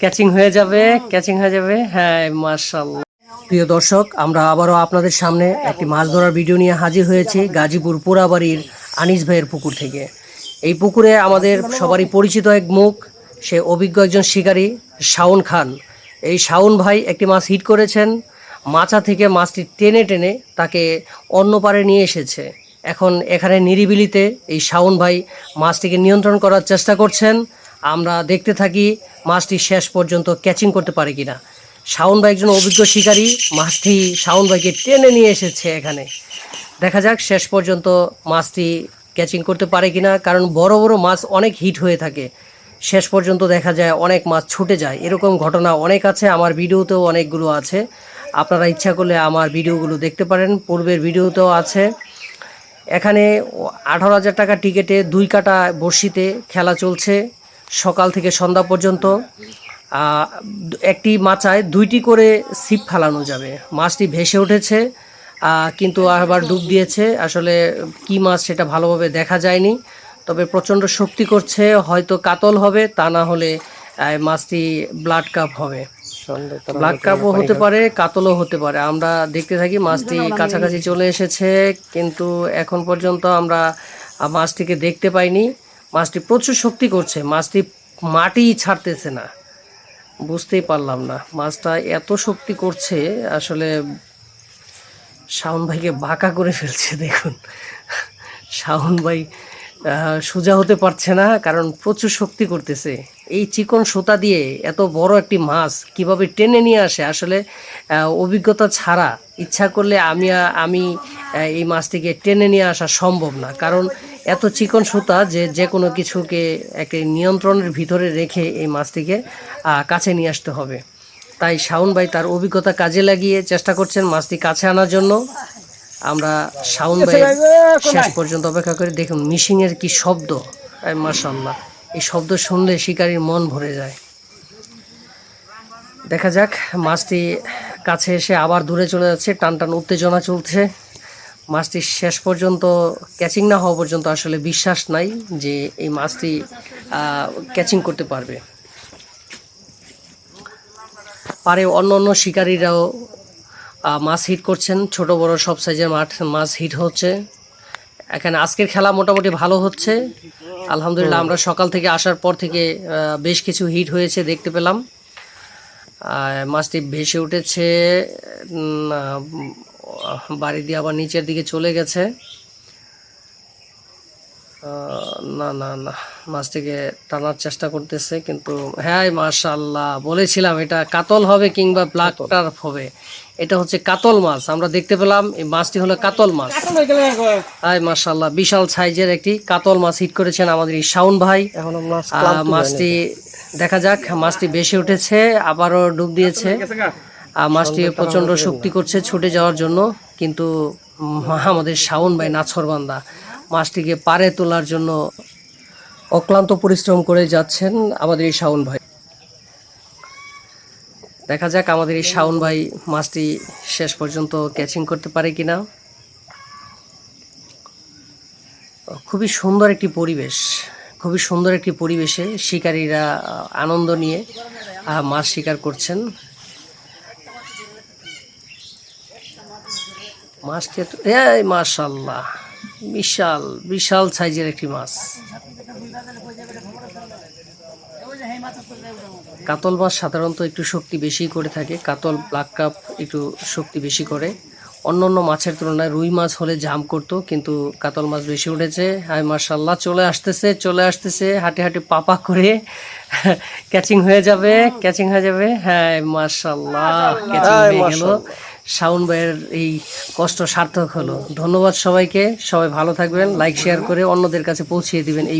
Catching হয়ে যাবে catching হয়ে যাবে। হ্যাঁ মার্শাল্লাহ প্রিয় দর্শক আমরা আবারও আপনাদের সামনে একটি মাছ ধরার ভিডিও নিয়ে হাজির হয়েছি গাজীপুর পোড়াবাড়ির আনিস ভাইয়ের পুকুর থেকে। এই পুকুরে আমাদের সবারই পরিচিত এক মুখ সে অভিজ্ঞ একজন শিকারী শাওন খান। এই শাওন ভাই একটি মাছ হিট করেছেন মাচা থেকে মাছটি টেনে টেনে তাকে অন্য পারে নিয়ে এসেছে। এখন এখানে নিরিবিলিতে এই শাওন ভাই মাছটিকে নিয়ন্ত্রণ করার চেষ্টা করছেন। আমরা দেখতে থাকি মাছটি শেষ পর্যন্ত ক্যাচিং করতে পারে কিনা। শাওন ভাই একজন অভিজ্ঞ শিকারী, মাছটি শাওন ভাইকে টেনে নিয়ে এসেছে এখানে। দেখা যাক শেষ পর্যন্ত মাছটি ক্যাচিং করতে পারে কিনা, কারণ বড় বড় মাছ অনেক হিট হয়ে থাকে। শেষ পর্যন্ত দেখা যায় অনেক মাছ ছুটে যায়। এরকম ঘটনা অনেক আছে, আমার ভিডিওতেও অনেকগুলো আছে। আপনারা ইচ্ছা করলে আমার ভিডিওগুলো দেখতে পারেন, পূর্বের ভিডিওতেও আছে। এখানে আঠারো হাজার টাকা টিকিটে দুই কাটা বড়শিতে খেলা চলছে। সকাল থেকে সন্ধ্যা পর্যন্ত একটি মাচায় দুইটি করে ছিপ ফেলানো যাবে। মাছটি ভেসে উঠেছে কিন্তু আবার ডুব দিয়েছে। আসলে কি মাছ সেটা ভালোভাবে দেখা যায়নি, তবে প্রচণ্ড শক্তি করছে, হয়তো কাতল হবে, তা না হলে মাছটি ব্লাড কাপ হবে। ব্লাড কাপও হতে পারে, কাতলও হতে পারে। আমরা দেখতে থাকি মাছটি কাছাকাছি চলে এসেছে, কিন্তু এখন পর্যন্ত আমরা মাছটিকে দেখতে পাইনি। মাছটি প্রচুর শক্তি করছে, মাছটি মাটি ছাড়তেছে না। বুঝতেই পারলাম না, মাছটা এত শক্তি করছে, আসলে শাওন ভাইকে বাঁকা করে ফেলছে, দেখুন। শাওন ভাই সোজা হতে পারছে না, কারণ প্রচুর শক্তি করতেছে। এই চিকন সুতা দিয়ে এত বড় একটি মাছ কীভাবে টেনে নিয়ে আসে, আসলে অভিজ্ঞতা ছাড়া। ইচ্ছা করলে আমি আমি এই মাছটিকে টেনে নিয়ে আসা সম্ভব না, কারণ এত চিকন সুতা যে যে কোনো কিছুকে একটি নিয়ন্ত্রণের ভিতরে রেখে এই মাছটিকে কাছে নিয়ে আসতে হবে। তাই শাওন ভাই তার অভিজ্ঞতা কাজে লাগিয়ে চেষ্টা করছেন মাছটি কাছে আনার জন্য। আমরা শাওন ভাই শেষ পর্যন্ত অপেক্ষা করে। দেখুন মিশিং এর কি শব্দ। মাসাল্লাহ এই শব্দ শুনলে শিকারীর মন ভরে যায়। দেখা যাক মাছটি কাছে এসে আবার দূরে চলে যাচ্ছে। টান টান উত্তেজনা চলছে। মাছটি শেষ পর্যন্ত ক্যাচিং না হওয়া পর্যন্ত আসলে বিশ্বাস নাই যে এই মাছটি ক্যাচিং করতে পারবে। পারে অন্য অন্য শিকারীরাও মাছ হিট করছেন। ছোট বড় সব সাইজের মাঠ মাছ হিট হচ্ছে। এখানে আজকের খেলা মোটামুটি ভালো হচ্ছে। আলহামদুলিল্লাহ আমরা সকাল থেকে আসার পর থেকে বেশ কিছু হিট হয়েছে দেখতে পেলাম। মাছটি ভেসে উঠেছে বাড়ি দিয়ে আবার নিচের দিকে চলে গেছে। না না না মাছটিকে টানার চেষ্টা করতেছে কিন্তু হ্যাঁ মাশাল্লাহ বলেছিলাম এটা কাতল হবে কিংবা ব্ল্যাক টার্ফ হবে। এটা হচ্ছে কাতল মাছ আমরা দেখতে পেলাম এই মাছটি হলো কাতল মাছ। হাই মাশাল্লাহ বিশাল সাইজের একটি কাতল মাছ হিট করেছেন আমাদের এই শাওন ভাই। এখন মাছটি দেখা যাক মাছটি বেশি উঠেছে আবারও ডুব দিয়েছে। আহ, মাছটি প্রচণ্ড শক্তি করছে ছুটে যাওয়ার জন্য কিন্তু আমাদের শাওন ভাই নাছরবান্দা মাছটিকে পারে তোলার জন্য অক্লান্ত পরিশ্রম করে যাচ্ছেন আমাদের এই শাওন ভাই। দেখা যাক আমাদের এই শাওন ভাই মাছটি শেষ পর্যন্ত ক্যাচিং করতে পারে কিনা। খুবই সুন্দর একটি পরিবেশ খুবই সুন্দর একটি পরিবেশে শিকারীরা আনন্দ নিয়ে মাছ শিকার করছেন। এই মাশাল্লাহ বিশাল বিশাল সাইজের একটি মাছ। কাতল মাছ সাধারণত একটু শক্তি বেশি করে থাকে কাতল ব্ল্যাক কাপ একটু শক্তি বেশি করে। অন্য অন্য মাছের তুলনায় রুই মাছ হলে জাম করতো কিন্তু কাতল মাছ বেশি উঠেছে। হাই মার্শাল্লাহ চলে আসতেছে চলে আসতেছে হাঁটে হাঁটে পাপা করে ক্যাচিং হয়ে যাবে ক্যাচিং হয়ে যাবে। হ্যাঁ মার্শাল্লাহ ক্যাচিং হয়ে গেল। শাওন ভাইয়ের এই কষ্ট সার্থক হলো। ধন্যবাদ সবাইকে। সবাই ভালো থাকবেন, লাইক, শেয়ার করে অন্যদের কাছে পৌঁছিয়ে দিবেন এই